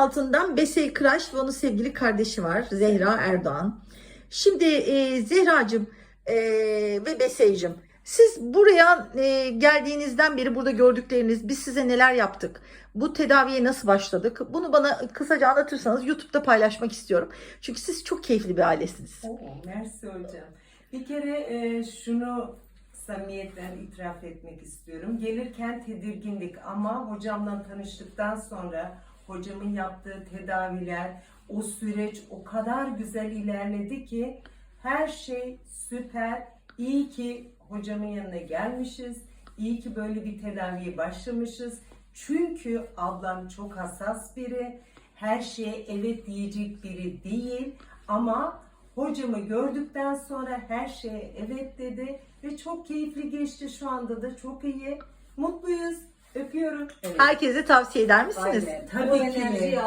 altından Besey Kıraş ve onun sevgili kardeşi var Zehra Erdoğan. Şimdi e, Zehracığım e, ve Besey'cim siz buraya e, geldiğinizden beri burada gördükleriniz biz size neler yaptık? Bu tedaviye nasıl başladık? Bunu bana kısaca anlatırsanız YouTube'da paylaşmak istiyorum. Çünkü siz çok keyifli bir ailesiniz. Oo, mersi hocam. Bir kere e, şunu samimiyetten itiraf etmek istiyorum. Gelirken tedirgindik ama hocamla tanıştıktan sonra hocamın yaptığı tedaviler, o süreç o kadar güzel ilerledi ki her şey süper. İyi ki hocamın yanına gelmişiz. İyi ki böyle bir tedaviye başlamışız. Çünkü ablam çok hassas biri. Her şeye evet diyecek biri değil. Ama hocamı gördükten sonra her şeye evet dedi. Ve çok keyifli geçti şu anda da çok iyi. Mutluyuz. Öpüyorum. Herkese tavsiye eder misiniz? Tabii ki.